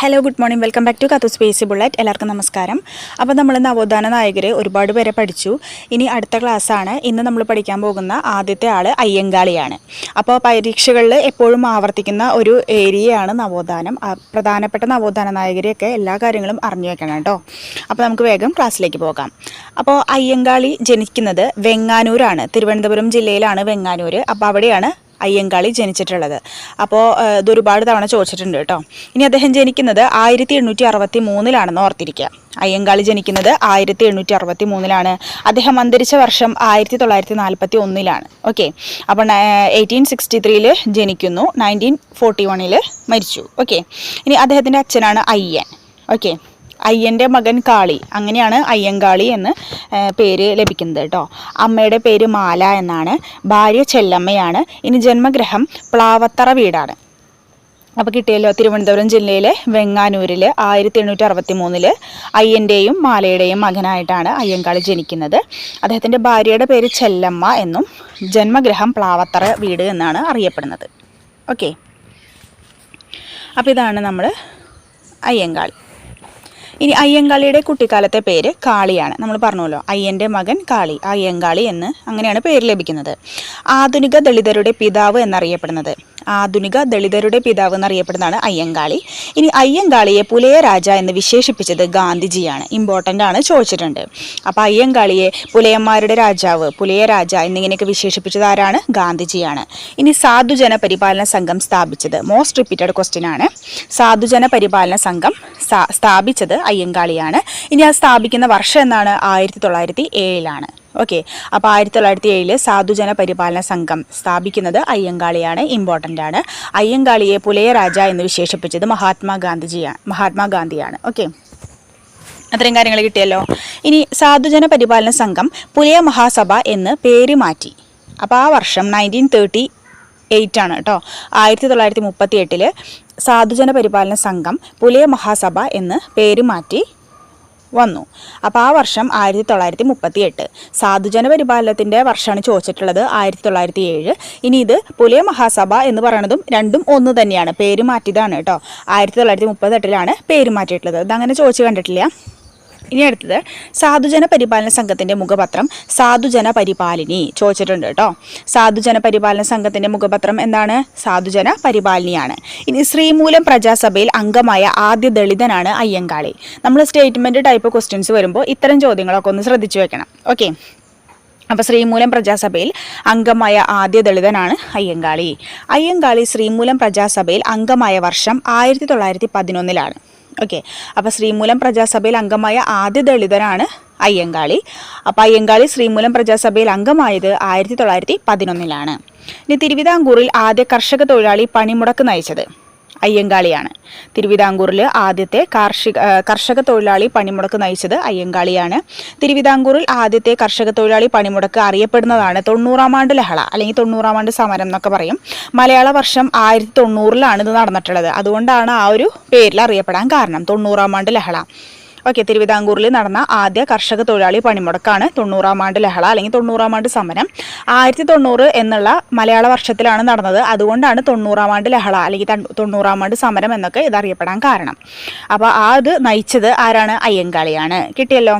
Hello good morning welcome back to കത്തു space bullet എല്ലാവർക്കും നമസ്കാരം. അപ്പോൾ നമ്മൾ നവോത്ഥാന നായകരെ ഒരുപാട് പേരെ പഠിച്ചു. ഇനി അടുത്ത ക്ലാസ്സാണ് ഇന്ന് നമ്മൾ പഠിക്കാൻ പോകുന്ന ആദ്യത്തെ ആൾ അയ്യങ്കാളിയാണ്. അപ്പോൾ പരീക്ഷകളിൽ എപ്പോഴും ആവർത്തിക്കുന്ന ഒരു ഏരിയയാണ് നവോത്ഥാനം. പ്രധാനപ്പെട്ട നവോത്ഥാന നായകരെയൊക്കെ എല്ലാ കാര്യങ്ങളും അറിഞ്ഞു വെക്കണം കേട്ടോ. അപ്പോൾ നമുക്ക് വേഗം ക്ലാസ്സിലേക്ക് പോകാം. അപ്പോൾ അയ്യങ്കാളി ജനിക്കുന്നത് വെങ്ങാനൂരാണ്. തിരുവനന്തപുരം ജില്ലയിലാണ് വെങ്ങാനൂർ അപ്പോൾ അവിടെയാണ് അയ്യങ്കാളി ജനിച്ചിട്ടുള്ളത്. അപ്പോൾ ഇത് ഒരുപാട് തവണ ചോദിച്ചിട്ടുണ്ട് കേട്ടോ. ഇനി അദ്ദേഹം ജനിക്കുന്നത് ആയിരത്തി എണ്ണൂറ്റി അറുപത്തി മൂന്നിലാണെന്ന് ഓർത്തിരിക്കുക. അയ്യങ്കാളി ജനിക്കുന്നത് ആയിരത്തി എണ്ണൂറ്റി അറുപത്തി മൂന്നിലാണ് അദ്ദേഹം അന്തരിച്ച വർഷം ആയിരത്തി തൊള്ളായിരത്തി നാൽപ്പത്തി ഒന്നിലാണ് ഓക്കെ. അപ്പോൾ എയ്റ്റീൻ സിക്സ്റ്റി ത്രീയിൽ ജനിക്കുന്നു. നയന്റീൻ ഫോർട്ടി വണ്ണിൽ മരിച്ചു. ഓക്കെ. ഇനി അദ്ദേഹത്തിന്റെ അച്ഛനാണ് അയ്യൻ. ഓക്കെ. അയ്യന്റെ മകൻ കാളി. അങ്ങനെയാണ് അയ്യങ്കാളി എന്ന് പേര് ലഭിക്കുന്നത് കേട്ടോ. അമ്മയുടെ പേര് മാല എന്നാണ്. ഭാര്യ ചെല്ലമ്മയാണ്. ഇനി ജന്മഗ്രഹം പ്ലാവത്തറ വീടാണ്. അപ്പോൾ കിട്ടിയല്ലോ തിരുവനന്തപുരം ജില്ലയിലെ വെങ്ങാനൂരിൽ ആയിരത്തി എണ്ണൂറ്റി അറുപത്തി മൂന്നിൽ അയ്യന്റെയും മാലയുടെയും മകനായിട്ടാണ് അയ്യങ്കാളി ജനിക്കുന്നത്. അദ്ദേഹത്തിന്റെ ഭാര്യയുടെ പേര് ചെല്ലമ്മ എന്നും ജന്മഗ്രഹം പ്ലാവത്തറ വീട് എന്നാണ് അറിയപ്പെടുന്നത്. ഓക്കെ. അപ്പോൾ ഇതാണ് നമ്മൾ അയ്യങ്കാളി. ഇനി അയ്യങ്കാളിയുടെ കുട്ടിക്കാലത്തെ പേര് കാളിയാണ്. നമ്മൾ പറഞ്ഞല്ലോ അയ്യന്റെ മകൻ കാളി അയ്യങ്കാളി എന്ന് അങ്ങനെയാണ് പേര് ലഭിക്കുന്നത്. ആധുനിക ദളിതരുടെ പിതാവ് എന്നറിയപ്പെടുന്നത്. ആധുനിക ദളിതരുടെ പിതാവ് എന്നറിയപ്പെടുന്നതാണ് അയ്യങ്കാളി. ഇനി അയ്യങ്കാളിയെ പുലയ രാജ എന്ന് വിശേഷിപ്പിച്ചത് ഗാന്ധിജിയാണ്. ഇമ്പോർട്ടന്റ് ആണ് ചോദിച്ചിട്ടുണ്ട്. അപ്പോൾ അയ്യങ്കാളിയെ പുലയന്മാരുടെ രാജാവ് പുലയ രാജ എന്നിങ്ങനെയൊക്കെ വിശേഷിപ്പിച്ചത് ആരാണ്? ഗാന്ധിജിയാണ്. ഇനി സാധുജന പരിപാലന സംഘം സ്ഥാപിച്ചത് മോസ്റ്റ് റിപ്പീറ്റഡ് ക്വസ്റ്റ്യൻ ആണ്. സാധുജന പരിപാലന സംഘം സ്ഥാപിച്ചത് അയ്യങ്കാളിയാണ്. ഇനി അത് സ്ഥാപിക്കുന്ന വർഷം എന്നാണ്? ആയിരത്തി തൊള്ളായിരത്തി ഏഴിലാണ്. ഓക്കെ അപ്പോൾ ആയിരത്തി തൊള്ളായിരത്തി ഏഴിൽ സാധുജന പരിപാലന സംഘം സ്ഥാപിക്കുന്നത് അയ്യങ്കാളിയാണ് ഇമ്പോർട്ടന്റ് ആണ്. അയ്യങ്കാളിയെ പുലയ രാജ എന്ന് വിശേഷിപ്പിച്ചത് മഹാത്മാഗാന്ധിജിയാണ് മഹാത്മാഗാന്ധിയാണ്. ഓക്കെ അത്രയും കാര്യങ്ങൾ കിട്ടിയല്ലോ. ഇനി സാധുജന പരിപാലന സംഘം പുലയ മഹാസഭ എന്ന് പേര് മാറ്റി. അപ്പോൾ ആ വർഷം നയന്റീൻ തേർട്ടി എയ്റ്റ് ആണ് കേട്ടോ. ആയിരത്തി തൊള്ളായിരത്തി മുപ്പത്തി എട്ടിൽ സാധുജന പരിപാലന സംഘം പുലയ മഹാസഭ എന്ന് പേര് മാറ്റി. വന്നു. അപ്പോൾ ആ വർഷം ആയിരത്തി തൊള്ളായിരത്തി മുപ്പത്തി എട്ട് സാധുജന പരിപാലനത്തിന്റെ വർഷമാണ് ചോദിച്ചിട്ടുള്ളത് ആയിരത്തി തൊള്ളായിരത്തി ഏഴ് ഇനി ഇത് പുലിയ മഹാസഭ എന്ന് പറയുന്നതും രണ്ടും ഒന്ന് തന്നെയാണ് പേര് മാറ്റിയതാണ് കേട്ടോ. ആയിരത്തി തൊള്ളായിരത്തി മുപ്പത്തെട്ടിലാണ് പേര് മാറ്റിയിട്ടുള്ളത്. ഇതങ്ങനെ ചോദിച്ചു കണ്ടിട്ടില്ല. ഇനി അടുത്തത് സാധുജന പരിപാലന സംഘത്തിന്റെ മുഖപത്രം സാധുജന പരിപാലിനി ചോദിച്ചിട്ടുണ്ട് കേട്ടോ. സാധുജന പരിപാലന സംഘത്തിന്റെ മുഖപത്രം എന്താണ്? സാധുജന പരിപാലിനിയാണ്. ഇനി ശ്രീമൂലം പ്രജാസഭയിൽ അംഗമായ ആദ്യ ദളിതനാണ് അയ്യങ്കാളി. നമ്മൾ സ്റ്റേറ്റ്മെന്റ് ടൈപ്പ് ക്വസ്റ്റ്യൻസ് വരുമ്പോൾ ഇത്തരം ചോദ്യങ്ങളൊക്കെ ഒന്ന് ശ്രദ്ധിച്ചു വെക്കണം. ഓക്കെ. അപ്പോൾ ശ്രീമൂലം പ്രജാസഭയിൽ അംഗമായ ആദ്യ ദളിതനാണ് അയ്യങ്കാളി. അയ്യങ്കാളി ശ്രീമൂലം പ്രജാസഭയിൽ അംഗമായ വർഷം ആയിരത്തി തൊള്ളായിരത്തി പതിനൊന്നിലാണ്. ഓക്കെ അപ്പോൾ ശ്രീമൂലം പ്രജാസഭയിൽ അംഗമായ ആദ്യ ദളിതനാണ് അയ്യങ്കാളി. അപ്പോൾ അയ്യങ്കാളി ശ്രീമൂലം പ്രജാസഭയിൽ അംഗമായത് ആയിരത്തി തൊള്ളായിരത്തി പതിനൊന്നിലാണ്. ഇനി തിരുവിതാംകൂറിൽ ആദ്യ കർഷക തൊഴിലാളി പണിമുടക്ക് നയിച്ചത്. അയ്യങ്കാളിയാണ്. തിരുവിതാംകൂറിൽ ആദ്യത്തെ കാർഷിക കർഷക തൊഴിലാളി പണിമുടക്ക് നയിച്ചത് അയ്യങ്കാളിയാണ്. തിരുവിതാംകൂറിൽ ആദ്യത്തെ കർഷക തൊഴിലാളി പണിമുടക്ക് അറിയപ്പെടുന്നതാണ് തൊണ്ണൂറാം ആണ്ട് ലഹള അല്ലെങ്കിൽ തൊണ്ണൂറാം ആണ്ട് സമരം എന്നൊക്കെ പറയും. മലയാള വർഷം ആയിരത്തി തൊണ്ണൂറിലാണ് ഇത് നടന്നിട്ടുള്ളത്. അതുകൊണ്ടാണ് ആ ഒരു പേരിൽ അറിയപ്പെടാൻ കാരണം തൊണ്ണൂറാം ആണ്ട് ലഹള. ഓക്കെ തിരുവിതാംകൂറിൽ നടന്ന ആദ്യ കർഷക തൊഴിലാളി പണിമുടക്കാണ് തൊണ്ണൂറാം ആണ്ട് ലഹള അല്ലെങ്കിൽ തൊണ്ണൂറാം ആണ്ട് സമരം. ആയിരത്തി തൊണ്ണൂറ് എന്നുള്ള മലയാള വർഷത്തിലാണ് നടന്നത്. അതുകൊണ്ടാണ് തൊണ്ണൂറാം ആണ്ട് ലഹള അല്ലെങ്കിൽ തൊണ്ണൂറാം ആണ്ട് സമരം എന്നൊക്കെ ഇത് അറിയപ്പെടാൻ കാരണം. അപ്പോൾ ആ ഇത് നയിച്ചത് ആരാണ്? അയ്യങ്കാളിയാണ്. കിട്ടിയല്ലോ?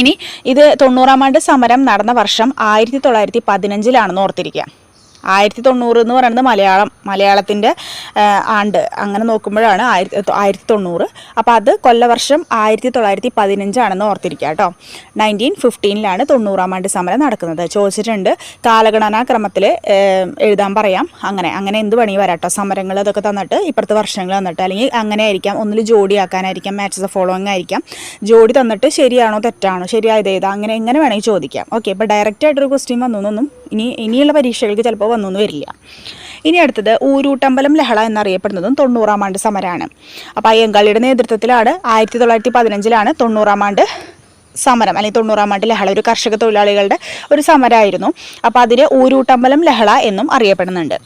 ഇനി ഇത് തൊണ്ണൂറാം ആണ്ട് സമരം നടന്ന വർഷം ആയിരത്തി തൊള്ളായിരത്തി പതിനഞ്ചിലാണെന്ന് ഓർത്തിരിക്കുക. ആയിരത്തി തൊണ്ണൂറ് എന്ന് പറയുന്നത് മലയാളം മലയാളത്തിന്റെ ആണ്ട്. അങ്ങനെ നോക്കുമ്പോഴാണ് ആയിരത്തി ആയിരത്തി തൊണ്ണൂറ് അപ്പോൾ അത് കൊല്ലവർഷം ആയിരത്തി തൊള്ളായിരത്തി പതിനഞ്ചാണെന്ന് ഓർത്തിരിക്കുക കേട്ടോ നയന്റീൻ ഫിഫ്റ്റീനിലാണ് തൊണ്ണൂറാം ആണ്ട് സമരം നടക്കുന്നത്. ചോദിച്ചിട്ടുണ്ട് കാലഗണനാ ക്രമത്തിൽ എഴുതാൻ പറയാം. അങ്ങനെ അങ്ങനെ എന്ത് പണി വരാട്ടോ സമരങ്ങൾ അതൊക്കെ തന്നിട്ട് ഇപ്പുറത്തെ വർഷങ്ങൾ തന്നിട്ട്. അല്ലെങ്കിൽ അങ്ങനെ ആയിരിക്കാം. ഒന്നിൽ ജോഡിയാക്കാനായിരിക്കാം മാച്ചസ് ഫോളോയിങ് ആയിരിക്കാം. ജോഡി തന്നിട്ട് ശരിയാണോ തെറ്റാണോ? ശരിയായത് ഏതാ അങ്ങനെ എങ്ങനെ വേണമെങ്കിൽ ചോദിക്കാം. ഓക്കെ ഇപ്പോൾ ഡയറക്റ്റ് ആയിട്ടൊരു ക്വസ്റ്റ്യൻ വന്നൊന്നും ഇനി ഇനിയുള്ള പരീക്ഷകൾക്ക് ചിലപ്പോൾ വന്നൊന്നും വരില്ല. ഇനി അടുത്തത് ഊരൂട്ടമ്പലം ലഹള എന്നറിയപ്പെടുന്നതും തൊണ്ണൂറാം ആണ്ട് സമരമാണ് അപ്പോൾ അയ്യങ്കാളിയുടെ നേതൃത്വത്തിലാണ് ആയിരത്തി തൊള്ളായിരത്തി പതിനഞ്ചിലാണ് തൊണ്ണൂറാം ആണ്ട് സമരം അല്ലെങ്കിൽ തൊണ്ണൂറാം ആണ്ട് ലഹള ഒരു കർഷക തൊഴിലാളികളുടെ ഒരു സമരമായിരുന്നു അപ്പോൾ അതിന് ഊരൂട്ടമ്പലം ലഹള എന്നും അറിയപ്പെടുന്നുണ്ട്.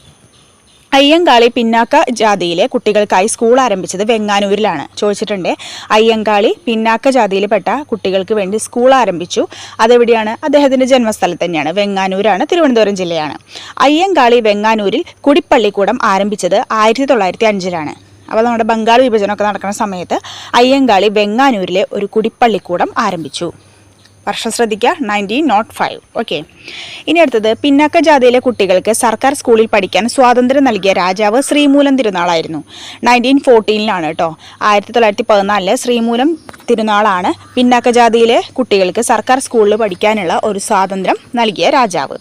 അയ്യങ്കാളി പിന്നാക്ക ജാതിയിലെ കുട്ടികൾക്കായി സ്കൂൾ ആരംഭിച്ചത് വെങ്ങാനൂരിലാണ്. ചോദിച്ചിട്ടുണ്ട് അയ്യങ്കാളി പിന്നാക്ക ജാതിയിൽപ്പെട്ട കുട്ടികൾക്ക് വേണ്ടി സ്കൂൾ ആരംഭിച്ചു. അതെവിടെയാണ്? അദ്ദേഹത്തിന്റെ ജന്മസ്ഥലം തന്നെയാണ് വെങ്ങാനൂരാണ് തിരുവനന്തപുരം ജില്ലയാണ്. അയ്യങ്കാളി വെങ്ങാനൂരിൽ കുടിപ്പള്ളിക്കൂടം ആരംഭിച്ചത് ആയിരത്തി തൊള്ളായിരത്തി അഞ്ചിലാണ് അപ്പോൾ നമ്മുടെ ബംഗാൾ വിഭജനമൊക്കെ നടക്കുന്ന സമയത്ത് അയ്യങ്കാളി വെങ്ങാനൂരിലെ ഒരു കുടിപ്പള്ളിക്കൂടം ആരംഭിച്ചു. വർഷം ശ്രദ്ധിക്കുക നയന്റീൻ നോട്ട് ഫൈവ് ഓക്കെ ഇനി അടുത്തത് പിന്നാക്ക ജാതിയിലെ കുട്ടികൾക്ക് സർക്കാർ സ്കൂളിൽ പഠിക്കാൻ സ്വാതന്ത്ര്യം നൽകിയ രാജാവ് ശ്രീമൂലം തിരുനാളായിരുന്നു. നയന്റീൻ ഫോർട്ടീനിലാണ് കേട്ടോ ആയിരത്തി തൊള്ളായിരത്തി പതിനാലിൽ ശ്രീമൂലം തിരുനാളാണ് പിന്നാക്ക ജാതിയിലെ കുട്ടികൾക്ക് സർക്കാർ സ്കൂളിൽ പഠിക്കാനുള്ള ഒരു സ്വാതന്ത്ര്യം നൽകിയ രാജാവ്.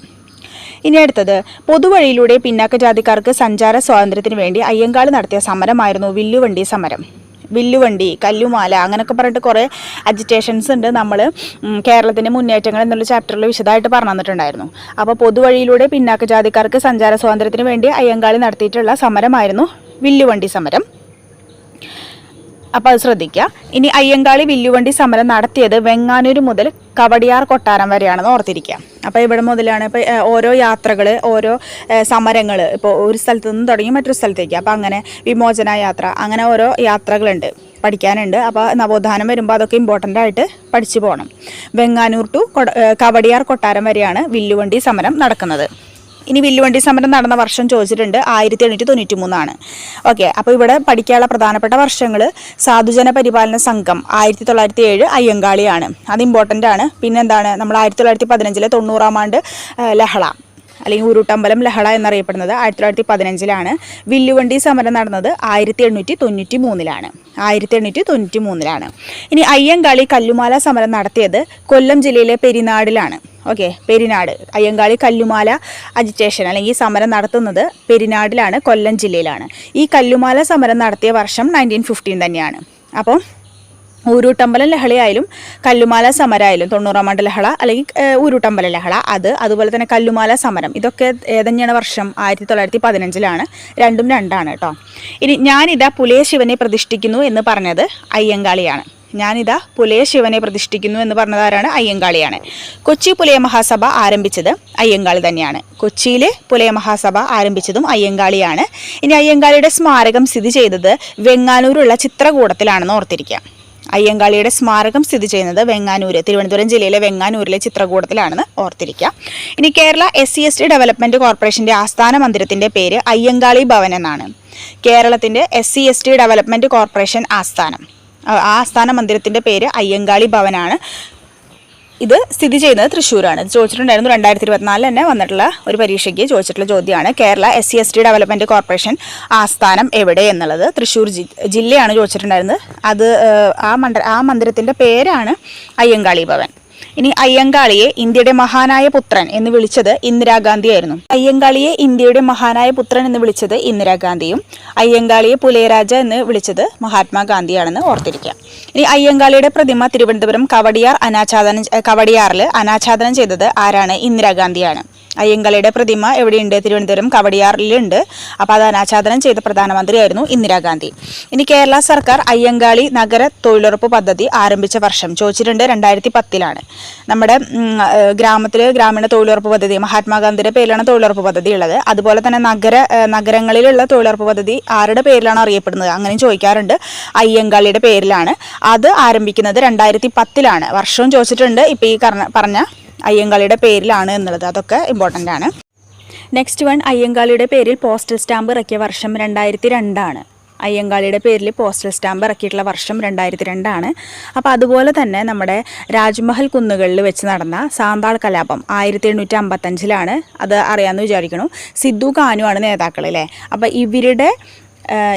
ഇനി അടുത്തത് പൊതുവഴിയിലൂടെ പിന്നാക്ക ജാതിക്കാർക്ക് സഞ്ചാര സ്വാതന്ത്ര്യത്തിന് വേണ്ടി അയ്യങ്കാളി നടത്തിയ സമരമായിരുന്നു വില്ലുവണ്ടി സമരം. വില്ലുവണ്ടി കല്ലുമാല അങ്ങനെയൊക്കെ പറഞ്ഞിട്ട് കുറേ അജിറ്റേഷൻസ് ഉണ്ട് നമ്മൾ കേരളത്തിന്റെ മുന്നേറ്റങ്ങൾ എന്നുള്ള ചാപ്റ്ററിൽ വിശദമായിട്ട് പറഞ്ഞു തന്നിട്ടുണ്ടായിരുന്നു. അപ്പോൾ പൊതുവഴിയിലൂടെ പിന്നാക്ക ജാതിക്കാർക്ക് സഞ്ചാര സ്വാതന്ത്ര്യത്തിന് വേണ്ടി അയ്യങ്കാളി നടത്തിയിട്ടുള്ള സമരമായിരുന്നു വില്ലുവണ്ടി സമരം. അപ്പോൾ അത് ശ്രദ്ധിക്കുക. ഇനി അയ്യങ്കാളി വില്ലുവണ്ടി സമരം നടത്തിയത് വെങ്ങാനൂർ മുതൽ കവടിയാർ കൊട്ടാരം വരെയാണെന്ന് ഓർത്തിരിക്കുക. അപ്പോൾ ഇവിടെ മുതലാണ് ഇപ്പോൾ ഓരോ യാത്രകൾ ഓരോ സമരങ്ങൾ ഇപ്പോൾ ഒരു സ്ഥലത്ത് നിന്ന് തുടങ്ങി മറ്റൊരു സ്ഥലത്തേക്ക്. അപ്പോൾ അങ്ങനെ വിമോചന യാത്ര അങ്ങനെ ഓരോ യാത്രകളുണ്ട് പഠിക്കാനുണ്ട്. അപ്പോൾ നവോത്ഥാനം വരുമ്പോൾ അതൊക്കെ ഇമ്പോർട്ടന്റ് ആയിട്ട് പഠിച്ചു പോകണം വെങ്ങാനൂർ ടു കവടിയാർ കൊട്ടാരം വരെയാണ് വില്ലുവണ്ടി സമരം നടക്കുന്നത്. ഇനി വില്ലുവണ്ടി സമരം നടന്ന വർഷം ചോദിച്ചിട്ടുണ്ട്. ആയിരത്തി എണ്ണൂറ്റി തൊണ്ണൂറ്റി മൂന്നാണ് ഓക്കെ അപ്പോൾ ഇവിടെ പഠിക്കാനുള്ള പ്രധാനപ്പെട്ട വർഷങ്ങൾ സാധുജന പരിപാലന സംഘം ആയിരത്തി തൊള്ളായിരത്തി ഏഴ് അയ്യങ്കാളിയാണ്. അത് ഇമ്പോർട്ടന്റ് ആണ്. പിന്നെന്താണ്? നമ്മൾ ആയിരത്തി തൊള്ളായിരത്തി പതിനഞ്ചിലെ തൊണ്ണൂറാം ആണ്ട് ലഹള. അല്ലെങ്കിൽ ഉരുട്ടമ്പലം ലഹള എന്നറിയപ്പെടുന്നത് ആയിരത്തി തൊള്ളായിരത്തി പതിനഞ്ചിലാണ് വില്ലുവണ്ടി സമരം നടന്നത് ആയിരത്തി എണ്ണൂറ്റി തൊണ്ണൂറ്റി മൂന്നിലാണ് ആയിരത്തി എണ്ണൂറ്റി തൊണ്ണൂറ്റി മൂന്നിലാണ് ഇനി അയ്യങ്കാളി കല്ലുമാല സമരം നടത്തിയത് കൊല്ലം ജില്ലയിലെ പെരിനാടിലാണ്. ഓക്കെ പെരിനാട്. അയ്യങ്കാളി കല്ലുമാല അജിറ്റേഷൻ അല്ലെങ്കിൽ സമരം നടത്തുന്നത് പെരിനാടിലാണ് കൊല്ലം ജില്ലയിലാണ്. ഈ കല്ലുമാല സമരം നടത്തിയ വർഷം നയന്റീൻ ഫിഫ്റ്റീൻ തന്നെയാണ്. അപ്പോൾ ഊരൂട്ടമ്പലം ലഹളയായാലും കല്ലുമാല സമരമായാലും തൊണ്ണൂറാം ആണ്ട് ലഹള അല്ലെങ്കിൽ ഊരൂട്ടമ്പല ലഹള അത് അതുപോലെ തന്നെ കല്ലുമാല സമരം. ഇതൊക്കെ ഏതന്നെയാണ് വർഷം? ആയിരത്തി തൊള്ളായിരത്തി പതിനഞ്ചിലാണ് രണ്ടും രണ്ടാണ് കേട്ടോ. ഇനി ഞാനിതാ പുലയ ശിവനെ പ്രതിഷ്ഠിക്കുന്നു എന്ന് പറഞ്ഞത് അയ്യങ്കാളിയാണ്. ഞാനിതാ പുലയ ശിവനെ പ്രതിഷ്ഠിക്കുന്നു എന്ന് പറഞ്ഞതാരാണ് അയ്യങ്കാളിയാണ്. കൊച്ചി പുലയ മഹാസഭ ആരംഭിച്ചത് അയ്യങ്കാളി തന്നെയാണ്. കൊച്ചിയിലെ പുലയ മഹാസഭ ആരംഭിച്ചതും അയ്യങ്കാളിയാണ്. ഇനി അയ്യങ്കാളിയുടെ സ്മാരകം സ്ഥിതി ചെയ്തത് വെങ്ങാനൂരുള്ള ചിത്രകൂടത്തിലാണെന്ന് ഓർത്തിരിക്കുക അയ്യങ്കാളിയുടെ സ്മാരകം സ്ഥിതി ചെയ്യുന്നത് വെങ്ങാനൂര്. തിരുവനന്തപുരം ജില്ലയിലെ വെങ്ങാനൂരിലെ ചിത്രകൂടത്തിലാണെന്ന് ഓർത്തിരിക്കുക. ഇനി Kerala S C S T development കോർപ്പറേഷന്റെ ആസ്ഥാന മന്ദിരത്തിന്റെ പേര് അയ്യങ്കാളി ഭവൻ എന്നാണ്. കേരളത്തിന്റെ S C S T development corporation ആസ്ഥാനം. ആ ആസ്ഥാന മന്ദിരത്തിന്റെ പേര് അയ്യങ്കാളി ഭവനാണ്. ഇത് സ്ഥിതി ചെയ്യുന്നത് തൃശ്ശൂരാണ്. ചോദിച്ചിട്ടുണ്ടായിരുന്നു രണ്ടായിരത്തി ഇരുപത്തിനാലിൽ തന്നെ വന്നിട്ടുള്ള ഒരു പരീക്ഷയ്ക്ക് ചോദിച്ചിട്ടുള്ള ചോദ്യമാണ്. Kerala S C S T development corporation ആസ്ഥാനം എവിടെ എന്നുള്ളത്. തൃശ്ശൂർ ജില്ലയാണ് ചോദിച്ചിട്ടുണ്ടായിരുന്നത് അത് ആ മണ്ഡ ആ മന്ദിരത്തിന്റെ പേരാണ് അയ്യങ്കാളി ഭവൻ. ഇനി അയ്യങ്കാളിയെ ഇന്ത്യയുടെ മഹാനായ പുത്രൻ എന്ന് വിളിച്ചത് ഇന്ദിരാഗാന്ധിയായിരുന്നു. അയ്യങ്കാളിയെ ഇന്ത്യയുടെ മഹാനായ പുത്രൻ എന്ന് വിളിച്ചത് ഇന്ദിരാഗാന്ധിയും അയ്യങ്കാളിയെ പുലയരാജ എന്ന് വിളിച്ചത് മഹാത്മാഗാന്ധിയാണെന്ന് ഓർത്തിരിക്കുക ഇനി അയ്യങ്കാളിയുടെ പ്രതിമ തിരുവനന്തപുരം കവടിയാർ അനാച്ഛാദനം കവടിയാറിൽ അനാച്ഛാദനം ചെയ്തത് ആരാണ്? ഇന്ദിരാഗാന്ധിയാണ്. അയ്യങ്കാളിയുടെ പ്രതിമ എവിടെയുണ്ട്? തിരുവനന്തപുരം കവടിയാറിലുണ്ട്. അപ്പോൾ അത് അനാച്ഛാദനം ചെയ്ത പ്രധാനമന്ത്രിയായിരുന്നു ഇന്ദിരാഗാന്ധി ഇനി കേരള സർക്കാർ അയ്യങ്കാളി നഗര തൊഴിലുറപ്പ് പദ്ധതി ആരംഭിച്ച വർഷം ചോദിച്ചിട്ടുണ്ട് രണ്ടായിരത്തി പത്തിലാണ് നമ്മുടെ ഗ്രാമത്തിൽ ഗ്രാമീണ തൊഴിലുറപ്പ് പദ്ധതി മഹാത്മാഗാന്ധിയുടെ പേരിലാണ് തൊഴിലുറപ്പ് പദ്ധതി ഉള്ളത്. അതുപോലെ തന്നെ നഗര നഗരങ്ങളിലുള്ള തൊഴിലുറപ്പ് പദ്ധതി ആരുടെ പേരിലാണ് അറിയപ്പെടുന്നത്? അങ്ങനെയും ചോദിക്കാറുണ്ട്. അയ്യങ്കാളിയുടെ പേരിലാണ്. അത് ആരംഭിക്കുന്നത് രണ്ടായിരത്തി പത്തിലാണ് വർഷവും ചോദിച്ചിട്ടുണ്ട്. ഇപ്പോൾ ഈ പറഞ്ഞ അയ്യങ്കാളിയുടെ പേരിലാണ് എന്നുള്ളത്. അതൊക്കെ ഇമ്പോർട്ടന്റ് ആണ്. നെക്സ്റ്റ് വൺ അയ്യങ്കാളിയുടെ പേരിൽ പോസ്റ്റൽ സ്റ്റാമ്പ് ഇറക്കിയ വർഷം രണ്ടായിരത്തി രണ്ടാണ് അയ്യങ്കാളിയുടെ പേരിൽ പോസ്റ്റൽ സ്റ്റാമ്പ് ഇറക്കിയിട്ടുള്ള വർഷം രണ്ടായിരത്തി രണ്ടാണ് അപ്പോൾ അതുപോലെ തന്നെ നമ്മുടെ രാജ്മഹൽ കുന്നുകളിൽ വെച്ച് നടന്ന സാന്താൾ കലാപം ആയിരത്തി എണ്ണൂറ്റി അമ്പത്തഞ്ചിലാണ് അത് അറിയാമെന്ന് വിചാരിക്കണു സിദ്ധു കാനു ആണ് നേതാക്കൾ അല്ലേ അപ്പോൾ ഇവരുടെ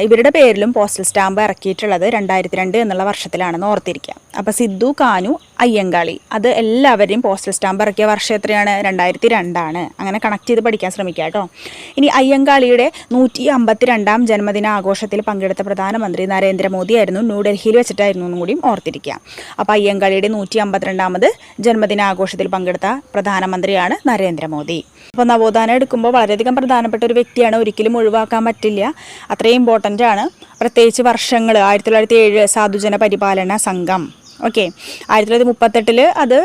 ഇവരുടെ പേരിലും പോസ്റ്റൽ സ്റ്റാമ്പ് ഇറക്കിയിട്ടുള്ളത് രണ്ടായിരത്തി രണ്ട് എന്നുള്ള വർഷത്തിലാണെന്ന് ഓർത്തിരിക്കുക അപ്പോൾ സിദ്ധു കാനു അയ്യങ്കാളി അത് എല്ലാവരെയും പോസ്റ്റൽ സ്റ്റാമ്പ് ഇറക്കിയ വർഷം എത്രയാണ്? രണ്ടായിരത്തി രണ്ടാണ് അങ്ങനെ കണക്ട് ചെയ്ത് പഠിക്കാൻ ശ്രമിക്കുക കേട്ടോ. ഇനി അയ്യങ്കാളിയുടെ നൂറ്റി അമ്പത്തി രണ്ടാം ജന്മദിന ആഘോഷത്തിൽ പങ്കെടുത്ത പ്രധാനമന്ത്രി നരേന്ദ്രമോദിയായിരുന്നു ന്യൂഡൽഹിയിൽ വെച്ചിട്ടായിരുന്നു എന്നും കൂടിയും ഓർത്തിരിക്കുക അപ്പോൾ അയ്യങ്കാളിയുടെ നൂറ്റി അമ്പത്തിരണ്ടാമത് ജന്മദിന ആഘോഷത്തിൽ പങ്കെടുത്ത പ്രധാനമന്ത്രിയാണ് നരേന്ദ്രമോദി. അപ്പോൾ നവോത്ഥാനം എടുക്കുമ്പോൾ വളരെയധികം പ്രധാനപ്പെട്ട ഒരു വ്യക്തിയാണ്. ഒരിക്കലും ഒഴിവാക്കാൻ പറ്റില്ല. അത്രയും ഇമ്പോർട്ടന്റ് ആണ് പ്രത്യേകിച്ച് വർഷങ്ങൾ ആയിരത്തി തൊള്ളായിരത്തി ഏഴ് സാധുജന പരിപാലന സംഘം. ഓക്കെ. ആയിരത്തി തൊള്ളായിരത്തി മുപ്പത്തെട്ടിൽ അത്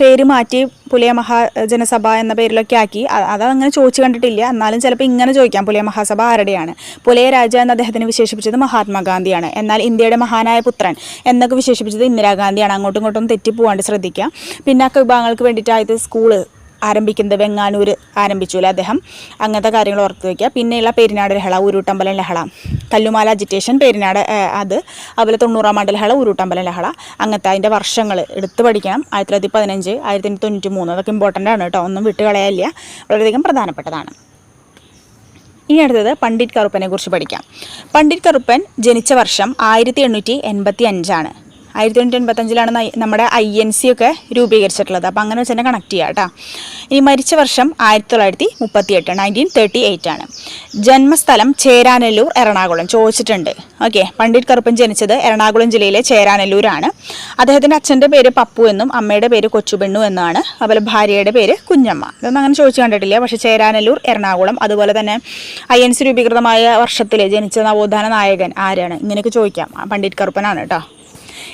പേര് മാറ്റി പുലിയ മഹാജനസഭ എന്ന പേരിലൊക്കെ ആക്കി. അതങ്ങനെ ചോദിച്ചു കണ്ടിട്ടില്ല. എന്നാലും ചിലപ്പോൾ ഇങ്ങനെ ചോദിക്കാം. പുലിയ മഹാസഭ ആരുടെയാണ്? പുലയ രാജ എന്ന് അദ്ദേഹത്തിന് വിശേഷിപ്പിച്ചത് മഹാത്മാഗാന്ധിയാണ്. എന്നാൽ ഇന്ത്യയുടെ മഹാനായ പുത്രൻ എന്നൊക്കെ വിശേഷിപ്പിച്ചത് ഇന്ദിരാഗാന്ധിയാണ്. അങ്ങോട്ടും ഇങ്ങോട്ടും തെറ്റിപ്പോവാണ്ട് ശ്രദ്ധിക്കുക പിന്നാക്ക വിഭാഗങ്ങൾക്ക് വേണ്ടിയിട്ടായത് സ്കൂൾ. ആരംഭിക്കുന്നത് വെങ്ങാനൂർ ആരംഭിച്ചു അല്ലേ അദ്ദേഹം. അങ്ങനത്തെ കാര്യങ്ങൾ ഓർത്ത് വയ്ക്കുക പിന്നെയുള്ള പെരിനാട് ലഹള ഉരുട്ടമ്പലം ലഹള കല്ലുമാല അജിറ്റേഷൻ പെരിനാട് അത്. അതുപോലെ തൊണ്ണൂറാം ആണ്ട് ലഹള ഉരുട്ടമ്പലം ലഹള അങ്ങനത്തെ അതിന്റെ വർഷങ്ങൾ എടുത്ത് പഠിക്കണം. ആയിരത്തി തൊള്ളായിരത്തി പതിനഞ്ച് ആയിരത്തി തൊള്ളായിരത്തി തൊണ്ണൂറ്റി മൂന്ന് അതൊക്കെ ഇമ്പോർട്ടന്റ് ആണ് കേട്ടോ. ഒന്നും വിട്ടുകളയല്ല വളരെയധികം പ്രധാനപ്പെട്ടതാണ്. ഇനി അടുത്തത് പണ്ഡിറ്റ് കറുപ്പനെ കുറിച്ച് പഠിക്കാം. പണ്ഡിറ്റ് കറുപ്പൻ ജനിച്ച വർഷം ആയിരത്തി എണ്ണൂറ്റി എൺപത്തി അഞ്ചാണ് ആയിരത്തി തൊണ്ണൂറ്റി എൺപത്തഞ്ചിലാണ് നമ്മുടെ ഐ എൻ സി ഒക്കെ രൂപീകരിച്ചിട്ടുള്ളത്. അപ്പോൾ അങ്ങനെ വെച്ച് തന്നെ കണക്ട് ചെയ്യാം കേട്ടോ ഇനി മരിച്ച വർഷം ആയിരത്തി തൊള്ളായിരത്തി മുപ്പത്തി എട്ട് നയന്റീൻ തേർട്ടി എയ്റ്റ് ആണ്. ജന്മസ്ഥലം ചേരാനല്ലൂർ എറണാകുളം. ചോദിച്ചിട്ടുണ്ട്. ഓക്കെ പണ്ഡിറ്റ് കറുപ്പൻ ജനിച്ചത് എറണാകുളം ജില്ലയിലെ ചേരാനല്ലൂരാണ്. അദ്ദേഹത്തിന്റെ അച്ഛന്റെ പേര് പപ്പു എന്നും അമ്മയുടെ പേര് കൊച്ചുപെണ്ണു എന്നാണ്. അതുപോലെ ഭാര്യയുടെ പേര് കുഞ്ഞമ്മ. ഇതൊന്നും അങ്ങനെ ചോദിച്ചു കണ്ടിട്ടില്ല. പക്ഷേ ചേരാനല്ലൂർ എറണാകുളം അതുപോലെ തന്നെ ഐ എൻ സി രൂപീകൃതമായ വർഷത്തിൽ ജനിച്ച നവോത്ഥാന നായകൻ ആരാണ്? ഇങ്ങനെയൊക്കെ ചോദിക്കാം. പണ്ഡിറ്റ് കറുപ്പനാണ് കേട്ടോ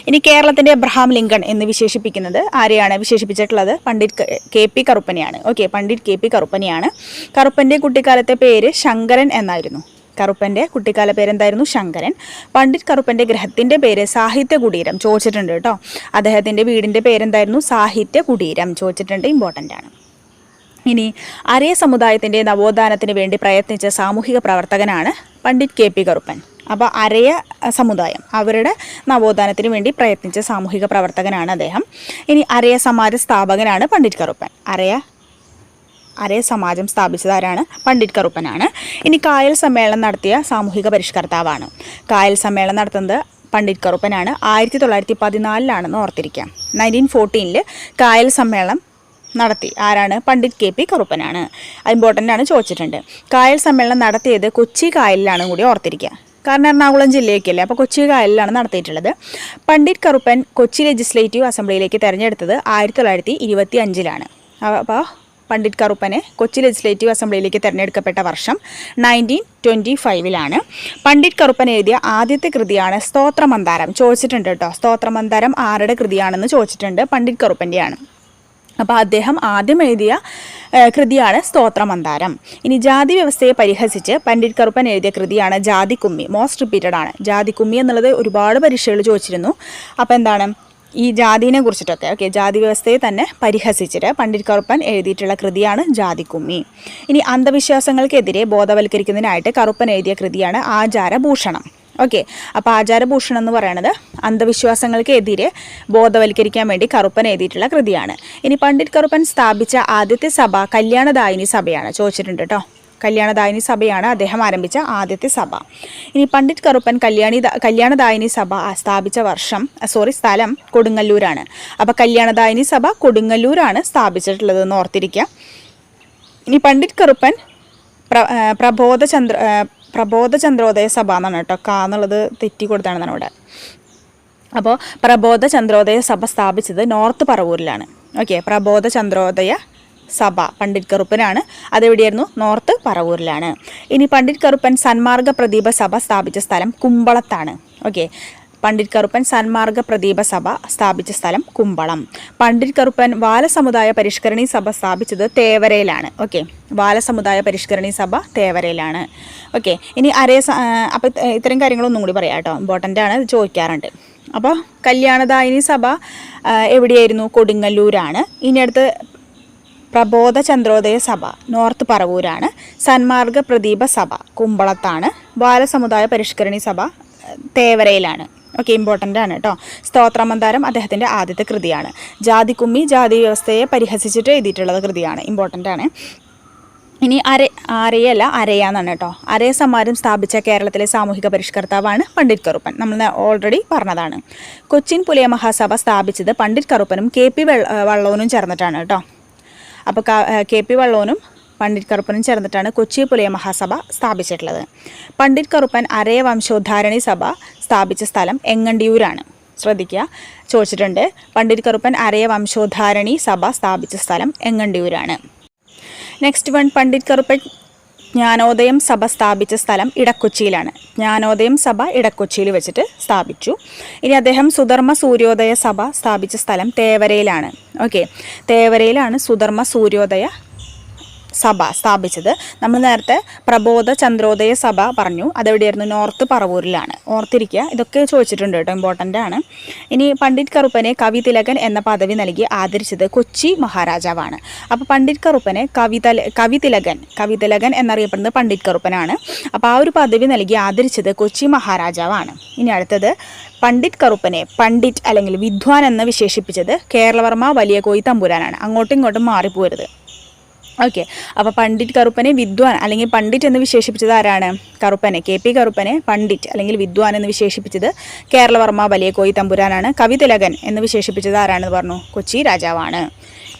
ഇനി കേരളത്തിന്റെ എബ്രഹാം ലിങ്കൺ എന്ന് വിശേഷിപ്പിക്കുന്നത് ആരെയാണ് വിശേഷിപ്പിച്ചിട്ടുള്ളത്? പണ്ഡിറ്റ് കെ പി കറുപ്പനെയാണ്. ഓക്കെ പണ്ഡിറ്റ് കെ പി കറുപ്പനെയാണ്. കറുപ്പന്റെ കുട്ടിക്കാലത്തെ പേര് ശങ്കരൻ എന്നായിരുന്നു. കറുപ്പന്റെ കുട്ടിക്കാല പേരെന്തായിരുന്നു? ശങ്കരൻ. പണ്ഡിറ്റ് കറുപ്പന്റെ ഗ്രഹത്തിന്റെ പേര് സാഹിത്യ കുടീരം ചോദിച്ചിട്ടുണ്ട് കേട്ടോ. അദ്ദേഹത്തിന്റെ വീടിന്റെ പേരെന്തായിരുന്നു? സാഹിത്യ കുടീരം ചോദിച്ചിട്ടുണ്ട്. ഇമ്പോർട്ടന്റ് ആണ്. ഇനി അരേ സമുദായത്തിന്റെ നവോത്ഥാനത്തിന് വേണ്ടി പ്രയത്നിച്ച സാമൂഹിക പ്രവർത്തകനാണ് പണ്ഡിറ്റ് കെ പി കറുപ്പൻ. അപ്പോൾ അരയ സമുദായം അവരുടെ നവോത്ഥാനത്തിന് വേണ്ടി പ്രയത്നിച്ച സാമൂഹിക പ്രവർത്തകനാണ് അദ്ദേഹം. ഇനി അരയ സമാജ സ്ഥാപകനാണ് പണ്ഡിറ്റ് കറുപ്പൻ. അരയ അരേ സമാജം സ്ഥാപിച്ചതാരാണ് പണ്ഡിറ്റ് കറുപ്പനാണ്. ഇനി കായൽ സമ്മേളനം നടത്തിയ സാമൂഹിക പരിഷ്കർത്താവാണ്. കായൽ സമ്മേളനം നടത്തുന്നത് പണ്ഡിറ്റ് കറുപ്പനാണ്. ആയിരത്തി തൊള്ളായിരത്തി പതിനാലിലാണെന്ന് ഓർത്തിരിക്കാം. നയന്റീൻ ഫോർട്ടീനിൽ കായൽ സമ്മേളനം നടത്തി. ആരാണ്? പണ്ഡിറ്റ് കെ പി കറുപ്പനാണ്. ഇമ്പോർട്ടന്റ് ആണ് ചോദിച്ചിട്ടുണ്ട്. കായൽ സമ്മേളനം നടത്തിയത് കൊച്ചി കായലിലാണ് കൂടി ഓർത്തിരിക്കുക കാരണം എറണാകുളം ജില്ലയൊക്കെയല്ലേ? അപ്പോൾ കൊച്ചി കായലിലാണ് നടത്തിയിട്ടുള്ളത്. പണ്ഡിറ്റ് കറുപ്പൻ കൊച്ചി ലെജിസ്ലേറ്റീവ് അസംബ്ലിയിലേക്ക് തെരഞ്ഞെടുത്തത് ആയിരത്തി തൊള്ളായിരത്തി ഇരുപത്തി അഞ്ചിലാണ് അപ്പോൾ പണ്ഡിറ്റ് കറുപ്പനെ കൊച്ചി ലെജിസ്ലേറ്റീവ് അസംബ്ലിയിലേക്ക് തിരഞ്ഞെടുക്കപ്പെട്ട വർഷം നയന്റീൻ ട്വന്റി ഫൈവിലാണ് പണ്ഡിറ്റ് കറുപ്പൻ എഴുതിയ ആദ്യത്തെ കൃതിയാണ് സ്തോത്രമന്താരം ചോദിച്ചിട്ടുണ്ട് കേട്ടോ. സ്തോത്രമന്താരം ആരുടെ കൃതിയാണെന്ന് ചോദിച്ചിട്ടുണ്ട് പണ്ഡിറ്റ് കറുപ്പന്റെയാണ് അപ്പോൾ അദ്ദേഹം ആദ്യം എഴുതിയ കൃതിയാണ് സ്തോത്രമന്താരം ഇനി ജാതി വ്യവസ്ഥയെ പരിഹസിച്ച് പണ്ഡിറ്റ് കറുപ്പൻ എഴുതിയ കൃതിയാണ് ജാതി കുമ്മി മോസ്റ്റ് റിപ്പീറ്റഡ് ആണ്. ജാതി കുമ്മി എന്നുള്ളത് ഒരുപാട് പരീക്ഷകൾ ചോദിച്ചിരുന്നു. അപ്പോൾ എന്താണ്? ഈ ജാതിനെ കുറിച്ചിട്ടൊക്കെ ഓക്കെ ജാതി വ്യവസ്ഥയെ തന്നെ പരിഹസിച്ചിട്ട് പണ്ഡിറ്റ് കറുപ്പൻ എഴുതിയിട്ടുള്ള കൃതിയാണ് ജാതിക്കുമ്മി. ഇനി അന്ധവിശ്വാസങ്ങൾക്കെതിരെ ബോധവൽക്കരിക്കുന്നതിനായിട്ട് കറുപ്പൻ എഴുതിയ കൃതിയാണ് ആചാരഭൂഷണം. ഓക്കെ അപ്പോൾ ആചാരഭൂഷണം എന്ന് പറയുന്നത് അന്ധവിശ്വാസങ്ങൾക്കെതിരെ ബോധവൽക്കരിക്കാൻ വേണ്ടി കറുപ്പൻ എഴുതിയിട്ടുള്ള കൃതിയാണ്. ഇനി പണ്ഡിറ്റ് കറുപ്പൻ സ്ഥാപിച്ച ആദ്യത്തെ സഭ കല്യാണദായിനി സഭയാണ്. ചോദിച്ചിട്ടുണ്ട് കേട്ടോ കല്യാണദായിനി സഭയാണ് അദ്ദേഹം ആരംഭിച്ച ആദ്യത്തെ സഭ. ഇനി പണ്ഡിറ്റ് കറുപ്പൻ കല്യാണി കല്യാണദായിനി സഭ സ്ഥാപിച്ച വർഷം സോറി സ്ഥലം കൊടുങ്ങല്ലൂരാണ്. അപ്പോൾ കല്യാണദായിനി സഭ കൊടുങ്ങല്ലൂരാണ് സ്ഥാപിച്ചിട്ടുള്ളത് എന്ന് ഓർത്തിരിക്കുക ഇനി പണ്ഡിറ്റ് കറുപ്പൻ പ്ര പ്രബോധചന്ദ്ര ആ, പ്രബോധചന്ദ്രോദയ സഭ എന്നാണ് കേട്ടോ. കാ എന്നുള്ളത് തെറ്റി കൊടുത്താണെന്നാണ് ഇവിടെ. അപ്പോൾ പ്രബോധ ചന്ദ്രോദയ സഭ സ്ഥാപിച്ചത് നോർത്ത് പറവൂരിലാണ്. ഓക്കെ പ്രബോധ ചന്ദ്രോദയ സഭ പണ്ഡിറ്റ് കറുപ്പനാണ് അതെവിടെയായിരുന്നു? നോർത്ത് പറവൂരിലാണ്. ഇനി പണ്ഡിറ്റ് കറുപ്പൻ സന്മാർഗ പ്രദീപ സഭ സ്ഥാപിച്ച സ്ഥലം കുമ്പളത്താണ്. ഓക്കെ പണ്ഡിറ്റ് കറുപ്പൻ സന്മാർഗ പ്രദീപ സഭ സ്ഥാപിച്ച സ്ഥലം കുമ്പളം. പണ്ഡിറ്റ് കറുപ്പൻ ബാലസമുദായ പരിഷ്കരണി സഭ സ്ഥാപിച്ചത് തേവരയിലാണ്. ഓക്കെ. ബാലസമുദായ പരിഷ്കരണി സഭ തേവരയിലാണ്. ഓക്കെ. ഇനി അരേ അപ്പോൾ ഇത് ഇത്തരം കാര്യങ്ങളൊന്നും കൂടി പറയാം കേട്ടോ. ഇമ്പോർട്ടന്റ് ആണ്. ചോദിക്കാറുണ്ട്. അപ്പോൾ കല്യാണദായിനി സഭ എവിടെയായിരുന്നു? കൊടുങ്ങല്ലൂരാണ്. ഇനി അടുത്ത് പ്രബോധ ചന്ദ്രോദയ സഭ നോർത്ത് പറവൂരാണ്. സന്മാർഗ പ്രദീപ സഭ കുമ്പളത്താണ്. ബാലസമുദായ പരിഷ്കരണി സഭ തേവരയിലാണ്. ഓക്കെ ഇമ്പോർട്ടന്റ് ആണ് കേട്ടോ സ്തോത്രമന്താരം അദ്ദേഹത്തിന്റെ ആദ്യത്തെ കൃതിയാണ്. ജാതിക്കുമ്മി ജാതി വ്യവസ്ഥയെ പരിഹസിച്ചിട്ട് എഴുതിയിട്ടുള്ളത് കൃതിയാണ്. ഇമ്പോർട്ടന്റ് ആണ്. ഇനി അര ആരയല്ല അരയാന്നാണ് കേട്ടോ അരയ സമാരം സ്ഥാപിച്ച കേരളത്തിലെ സാമൂഹിക പരിഷ്കർത്താവാണ് പണ്ഡിറ്റ് കറുപ്പൻ. നമ്മൾ ഓൾറെഡി പറഞ്ഞതാണ്. കൊച്ചിൻ പുലിയ മഹാസഭ സ്ഥാപിച്ചത് പണ്ഡിറ്റ് കറുപ്പനും കെ പി വെള്ള വള്ളവനും ചേർന്നിട്ടാണ് കേട്ടോ അപ്പോൾ കെ പി വള്ളവനും പണ്ഡിറ്റ് കറുപ്പനും ചേർന്നിട്ടാണ് കൊച്ചി പുലിയ മഹാസഭ സ്ഥാപിച്ചിട്ടുള്ളത്. പണ്ഡിറ്റ് കറുപ്പൻ അരയ വംശോദ്ധാരണി സഭ സ്ഥാപിച്ച സ്ഥലം എങ്ങണ്ടിയൂരാണ്? ശ്രദ്ധിക്കുക. ചോദിച്ചിട്ടുണ്ട്. പണ്ഡിറ്റ് കറുപ്പൻ അരയ വംശോദ്ധാരണി സഭ സ്ഥാപിച്ച സ്ഥലം എങ്ങണ്ടിയൂരാണ്? നെക്സ്റ്റ് വൺ പണ്ഡിറ്റ് കറുപ്പൻ ജ്ഞാനോദയം സഭ സ്ഥാപിച്ച സ്ഥലം ഇടക്കൊച്ചിയിലാണ്. ജ്ഞാനോദയം സഭ ഇടക്കൊച്ചിയിൽ വെച്ചിട്ട് സ്ഥാപിച്ചു. ഇനി അദ്ദേഹം സുധർമ്മ സൂര്യോദയ സഭ സ്ഥാപിച്ച സ്ഥലം തേവരയിലാണ്. ഓക്കെ തേവരയിലാണ് സുധർമ്മ സൂര്യോദയ സഭ സ്ഥാപിച്ചത്. നമ്മൾ നേരത്തെ പ്രബോധ ചന്ദ്രോദയ സഭ പറഞ്ഞു. അതെവിടെയായിരുന്നു? നോർത്ത് പറവൂരിലാണ്. ഓർത്തിരിക്കുക. ഇതൊക്കെ ചോദിച്ചിട്ടുണ്ട് കേട്ടോ. ഇമ്പോർട്ടന്റ് ആണ്. ഇനി പണ്ഡിറ്റ് കറുപ്പനെ കവി തിലകൻ എന്ന പദവി നൽകി ആദരിച്ചത് കൊച്ചി മഹാരാജാവാണ്. അപ്പോൾ പണ്ഡിറ്റ് കറുപ്പനെ കവിത കവി തിലകൻ കവി തിലകൻ എന്നറിയപ്പെടുന്നത് പണ്ഡിറ്റ് കറുപ്പനാണ്. അപ്പോൾ ആ ഒരു പദവി നൽകി ആദരിച്ചത് കൊച്ചി മഹാരാജാവാണ്. ഇനി അടുത്തത് പണ്ഡിറ്റ് കറുപ്പനെ പണ്ഡിറ്റ് അല്ലെങ്കിൽ വിദ്വാൻ എന്ന് വിശേഷിപ്പിച്ചത് കേരളവർമ്മ വലിയ കോയി തമ്പുരാനാണ്. അങ്ങോട്ടും ഇങ്ങോട്ടും മാറിപ്പോരുത്. ഓക്കെ അപ്പോൾ പണ്ഡിറ്റ് കറുപ്പനെ വിദ്വാൻ അല്ലെങ്കിൽ പണ്ഡിറ്റ് എന്ന് വിശേഷിപ്പിച്ചത് ആരാണ്? കറുപ്പനെ കെ പി കറുപ്പനെ പണ്ഡിറ്റ് അല്ലെങ്കിൽ വിദ്വാൻ എന്ന് വിശേഷിപ്പിച്ചത് കേരളവർമ്മ വലിയകോയി തമ്പുരാനാണ്. കവിതിലകൻ എന്ന് വിശേഷിപ്പിച്ചത് ആരാണെന്ന് പറഞ്ഞു? കൊച്ചി രാജാവാണ്.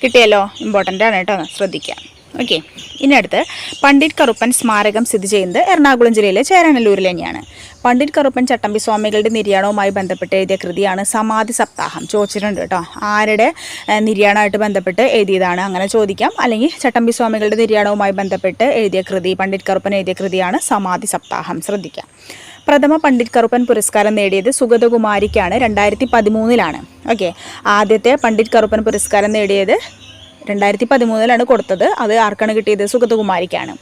കിട്ടിയല്ലോ? ഇമ്പോർട്ടന്റ് ആണ് കേട്ടോ. ശ്രദ്ധിക്കുക ഓക്കെ ഇനി അടുത്ത് പണ്ഡിറ്റ് കറുപ്പൻ സ്മാരകം സ്ഥിതി ചെയ്യുന്നത് എറണാകുളം ജില്ലയിലെ ചേരാനല്ലൂരിൽ തന്നെയാണ്. പണ്ഡിറ്റ് കറുപ്പൻ ചട്ടമ്പി സ്വാമികളുടെ നിര്യാണവുമായി ബന്ധപ്പെട്ട് എഴുതിയ കൃതിയാണ് സമാധി സപ്താഹം. ചോദിച്ചിട്ടുണ്ട് കേട്ടോ. ആരുടെ നിര്യാണമായിട്ട് ബന്ധപ്പെട്ട് എഴുതിയതാണ്? അങ്ങനെ ചോദിക്കാം. അല്ലെങ്കിൽ ചട്ടമ്പി സ്വാമികളുടെ നിര്യാണവുമായി ബന്ധപ്പെട്ട് എഴുതിയ കൃതി പണ്ഡിറ്റ് കറുപ്പൻ എഴുതിയ കൃതിയാണ് സമാധി സപ്താഹം. ശ്രദ്ധിക്കാം. പ്രഥമ പണ്ഡിറ്റ് കറുപ്പൻ പുരസ്കാരം നേടിയത് സുഗതകുമാരിക്കാണ്. രണ്ടായിരത്തി പതിമൂന്നിലാണ്. ഓക്കെ ആദ്യത്തെ പണ്ഡിറ്റ് കറുപ്പൻ പുരസ്കാരം നേടിയത് രണ്ടായിരത്തി പതിമൂന്നിലാണ് കൊടുത്തത്. അത് ആർക്കാണ് കിട്ടിയത്? സുഗതകുമാരിക്കാണ്.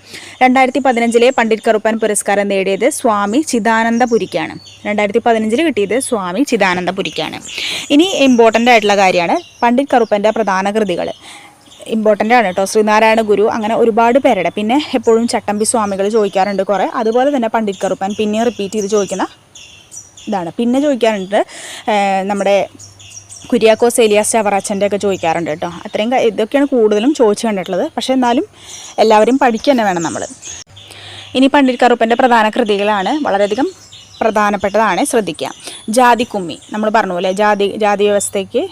രണ്ടായിരത്തി പതിനഞ്ചിലെ പണ്ഡിറ്റ് കറുപ്പൻ പുരസ്കാരം നേടിയത് സ്വാമി ചിദാനന്ദപുരിക്കാണ്. രണ്ടായിരത്തി പതിനഞ്ചിൽ കിട്ടിയത് സ്വാമി ചിദാനന്ദപുരിക്കാണ്. ഇനി ഇമ്പോർട്ടന്റ് ആയിട്ടുള്ള കാര്യമാണ് പണ്ഡിറ്റ് കറുപ്പന്റെ പ്രധാന കൃതികൾ ഇമ്പോർട്ടന്റ് ആണ് കേട്ടോ ശ്രീനാരായണ ഗുരു അങ്ങനെ ഒരുപാട് പേരുടെ. പിന്നെ എപ്പോഴും ചട്ടമ്പി സ്വാമികൾ ചോദിക്കാറുണ്ട് കുറേ. അതുപോലെ തന്നെ പണ്ഡിറ്റ് കറുപ്പൻ പിന്നെ റിപ്പീറ്റ് ചെയ്ത് ചോദിക്കുന്ന ഇതാണ്. പിന്നെ ചോദിക്കാറുണ്ട് നമ്മുടെ കുര്യാക്കോസ് ഏലിയാസ് ചവറാച്ചന്റെ ഒക്കെ ചോദിക്കാറുണ്ട് കേട്ടോ. അത്രയും ഇതൊക്കെയാണ് കൂടുതലും ചോദിച്ചു കണ്ടിട്ടുള്ളത്. പക്ഷേ എന്നാലും എല്ലാവരും പഠിക്കുക തന്നെ വേണം നമ്മൾ ഇനി പണ്ഡിറ്റ് കറുപ്പന്റെ പ്രധാന കൃതികളാണ് വളരെയധികം പ്രധാനപ്പെട്ടതാണ്. ശ്രദ്ധിക്കുക. ജാതി കുമ്മി നമ്മൾ പറഞ്ഞു പോലെ ജാതി ജാതി വ്യവസ്ഥയ്ക്ക്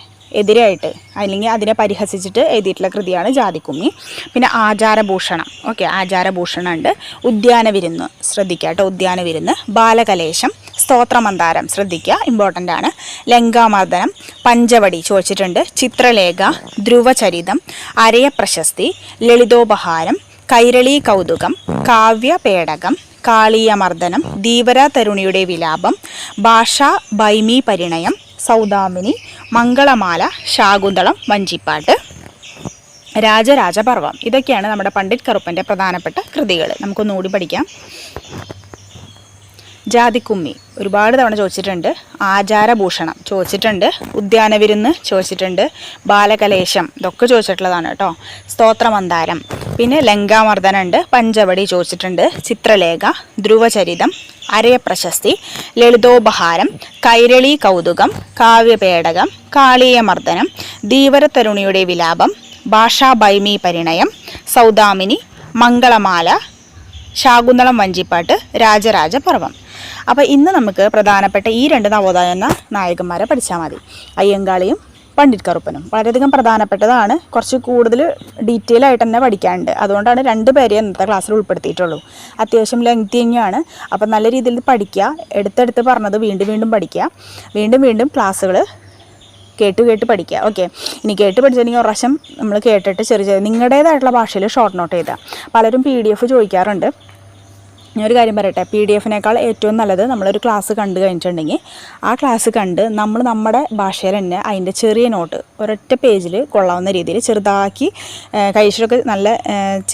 എതിരായിട്ട് അല്ലെങ്കിൽ അതിനെ പരിഹസിച്ചിട്ട് എഴുതിയിട്ടുള്ള കൃതിയാണ് ജാതിക്കുമ്മി. പിന്നെ ആചാരഭൂഷണം. ഓക്കെ ആചാരഭൂഷണം ഉണ്ട്. ഉദ്യാന വിരുന്ന് ശ്രദ്ധിക്കുക കേട്ടോ ഉദ്യാന വിരുന്ന്. ബാലകലേശം സ്തോത്രമന്താരം ശ്രദ്ധിക്കുക ഇമ്പോർട്ടന്റ് ആണ്. ലങ്കാമർദ്ദനം പഞ്ചവടി ചോദിച്ചിട്ടുണ്ട്. ചിത്രലേഖ ധ്രുവചരിതം അരയ പ്രശസ്തി ലളിതോപഹാരം കൈരളി കൗതുകം കാവ്യപേടകം കാളീയമർദ്ദനം ധീവര തരുണിയുടെ വിലാപം ഭാഷാ ഭൈമി പരിണയം സൗദാമിനി മംഗളമാല ശാകുന്തളം വഞ്ചിപ്പാട്ട് രാജരാജപർവം ഇതൊക്കെയാണ് നമ്മുടെ പണ്ഡിറ്റ് കറുപ്പന്റെ പ്രധാനപ്പെട്ട കൃതികൾ. നമുക്കൊന്നുകൂടി പഠിക്കാം. ജാതിക്കുമ്മി ഒരുപാട് തവണ ചോദിച്ചിട്ടുണ്ട്. ആചാരഭൂഷണം ചോദിച്ചിട്ടുണ്ട്. ഉദ്യാനവിരുന്ന് ചോദിച്ചിട്ടുണ്ട്. ബാലകലേശം ഇതൊക്കെ ചോദിച്ചിട്ടുള്ളതാണ് കേട്ടോ. സ്തോത്രമന്താരം പിന്നെ ലങ്കാമർദ്ദനുണ്ട് പഞ്ചവടി ചോദിച്ചിട്ടുണ്ട്. ചിത്രലേഖ ധ്രുവചരിതം അരയപ്രശസ്തി ലളിതോപഹാരം കൈരളി കൗതുകം കാവ്യപേടകം കാളീയമർദ്ദനം ധീവരതരുണിയുടെ വിലാപം ഭാഷാഭൈമി പരിണയം സൗദാമിനി മംഗളമാല ശാകുന്തളം വഞ്ചിപ്പാട്ട് രാജരാജപർവം അപ്പോൾ ഇന്ന് നമുക്ക് പ്രധാനപ്പെട്ട ഈ രണ്ട് നവോദയ നായകന്മാരെ പഠിച്ചാൽ മതി. അയ്യങ്കാളിയും പണ്ഡിറ്റ് കറുപ്പനും വളരെയധികം പ്രധാനപ്പെട്ടതാണ്. കുറച്ച് കൂടുതൽ ഡീറ്റെയിൽ ആയിട്ട് തന്നെ പഠിക്കാനുണ്ട്. അതുകൊണ്ടാണ് രണ്ട് പേരെ ഇന്നത്തെ ക്ലാസ്സിൽ ഉൾപ്പെടുത്തിയിട്ടുള്ളൂ. അത്യാവശ്യം ലെങ്തി തന്നെയാണ്. അപ്പം നല്ല രീതിയിൽ പഠിക്കുക. എടുത്തെടുത്ത് പറഞ്ഞത് വീണ്ടും വീണ്ടും പഠിക്കുക. വീണ്ടും വീണ്ടും ക്ലാസ്സുകൾ കേട്ട് കേട്ട് പഠിക്കുക. ഓക്കെ ഇനി കേട്ട് പഠിച്ചിട്ടുണ്ടെങ്കിൽ ഒരു പ്രാവശ്യം നമ്മൾ കേട്ടിട്ട് ചെറിയ ചെറിയ നിങ്ങളുടേതായിട്ടുള്ള ഭാഷയിൽ ഷോർട്ട് നോട്ട് ചെയ്താൽ പലരും പി ഡി എഫ് ചോദിക്കാറുണ്ട്. ഞാനൊരു കാര്യം പറയട്ടെ. പി ഡി എഫിനേക്കാൾ ഏറ്റവും നല്ലത് നമ്മളൊരു ക്ലാസ് കണ്ടു കഴിഞ്ഞിട്ടുണ്ടെങ്കിൽ ആ ക്ലാസ് കണ്ട് നമ്മൾ നമ്മുടെ ഭാഷയിൽ തന്നെ അതിന്റെ ചെറിയ നോട്ട് ഒരൊറ്റ പേജിൽ കൊള്ളാവുന്ന രീതിയിൽ ചെറുതാക്കി കഴിച്ചിട്ടൊക്കെ നല്ല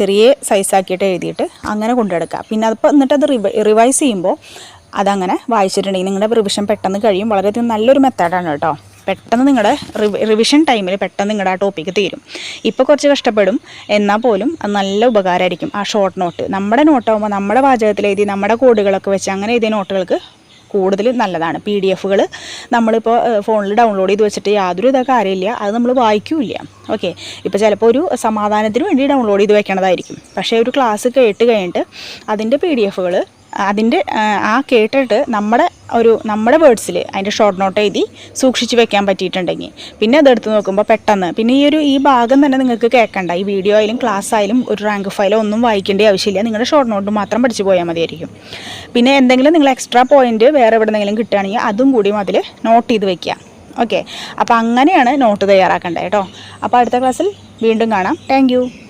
ചെറിയ സൈസാക്കിയിട്ട് എഴുതിയിട്ട് അങ്ങനെ കൊണ്ടെടുക്കുക പിന്നെ അതിപ്പോൾ എന്നിട്ട് അത് റിവൈ റിവൈസ് ചെയ്യുമ്പോൾ അതങ്ങനെ വായിച്ചിട്ടുണ്ടെങ്കിൽ നിങ്ങളുടെ റിവിഷൻ പെട്ടെന്ന് കഴിയും. വളരെയധികം നല്ലൊരു മെത്തേഡാണ് കേട്ടോ. പെട്ടെന്ന് നിങ്ങളുടെ റിവിഷൻ ടൈമിൽ പെട്ടെന്ന് നിങ്ങളുടെ ആ ടോപ്പിക്ക് തീരും. ഇപ്പോൾ കുറച്ച് കഷ്ടപ്പെടും. എന്നാൽ പോലും അത് നല്ല ഉപകാരമായിരിക്കും ആ ഷോർട്ട് നോട്ട് നമ്മുടെ നോട്ടാകുമ്പോൾ നമ്മുടെ വാചകത്തിൽ എഴുതി നമ്മുടെ കോഡുകളൊക്കെ വെച്ച് അങ്ങനെ എഴുതിയ നോട്ടുകൾക്ക് കൂടുതൽ നല്ലതാണ്. പി ഡി എഫുകൾ നമ്മളിപ്പോൾ ഫോണിൽ ഡൗൺലോഡ് ചെയ്ത് വെച്ചിട്ട് യാതൊരു ഇതൊക്കെ കാര്യമില്ല. അത് നമ്മൾ വായിക്കൂല ഓക്കെ ഇപ്പോൾ ചിലപ്പോൾ ഒരു സമാധാനത്തിന് വേണ്ടി ഡൗൺലോഡ് ചെയ്ത് വെക്കണതായിരിക്കും. പക്ഷേ ഒരു ക്ലാസ് കേട്ട് കഴിഞ്ഞിട്ട് അതിന്റെ പി ഡി എഫുകൾ അതിന്റെ ആ, കേട്ടിട്ട് നമ്മുടെ ഒരു നമ്മുടെ വേർഡ്സിൽ അതിന്റെ ഷോർട്ട് നോട്ട് എഴുതി സൂക്ഷിച്ച് വെക്കാൻ പറ്റിയിട്ടുണ്ടെങ്കിൽ പിന്നെ അതെടുത്ത് നോക്കുമ്പോൾ പെട്ടെന്ന്. പിന്നെ ഈ ഒരു ഈ ഭാഗം തന്നെ നിങ്ങൾക്ക് കേൾക്കണ്ട. ഈ വീഡിയോ ആയാലും ക്ലാസ് ആയാലും ഒരു റാങ്ക് ഫയലോ ഒന്നും വായിക്കേണ്ട ആവശ്യമില്ല. നിങ്ങളുടെ ഷോർട്ട് നോട്ട് മാത്രം പഠിച്ച് പോയാൽ മതിയായിരിക്കും. പിന്നെ എന്തെങ്കിലും നിങ്ങൾ എക്സ്ട്രാ പോയിന്റ് വേറെ എവിടെന്നെങ്കിലും കിട്ടുകയാണെങ്കിൽ അതും കൂടിയും അതിൽ നോട്ട് ചെയ്ത് വെക്കുക. ഓക്കെ അപ്പോൾ അങ്ങനെയാണ് നോട്ട് തയ്യാറാക്കേണ്ടത് കേട്ടോ. അപ്പോൾ അടുത്ത ക്ലാസ്സിൽ വീണ്ടും കാണാം. താങ്ക്